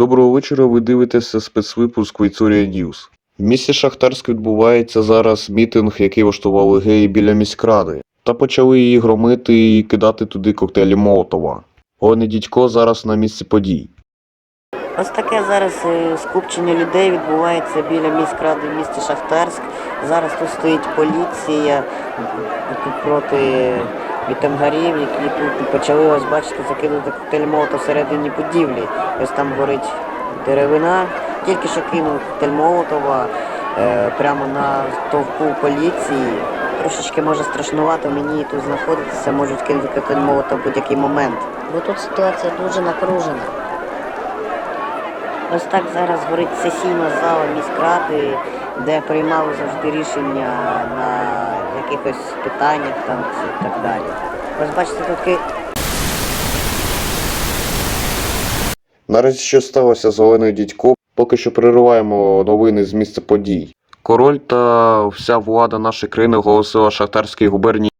Доброго вечора, ви дивитеся спецвипуск Вейцурія Ньюс. В місті Шахтарськ відбувається зараз мітинг, який влаштували геї біля міськради, та почали її громити і кидати туди коктейлі Молотова. Олені Дідько зараз на місці подій. Ось таке зараз е, скупчення людей відбувається біля міськради в місті Шахтарськ. Зараз тут стоїть поліція тут проти вітамгарів, які почали ось бачите закинути коктейль молота всередині будівлі. Ось там горить деревина. Тільки що кинув коктейль Молотова е, прямо на товпу поліції. Трошечки може страшнувато мені тут знаходитися, можуть кинути коктейль Молотова в будь-який момент. бо тут ситуація дуже напружена. Ось так зараз горить сесійна зала міськради, де приймали завжди рішення на якихось питаннях там і так далі. Ось бачите, тут Наразі що сталося з Оленою Дідько, поки що перериваємо новини з місця подій. Король та вся влада нашої країни оголосила Шахтарській губернії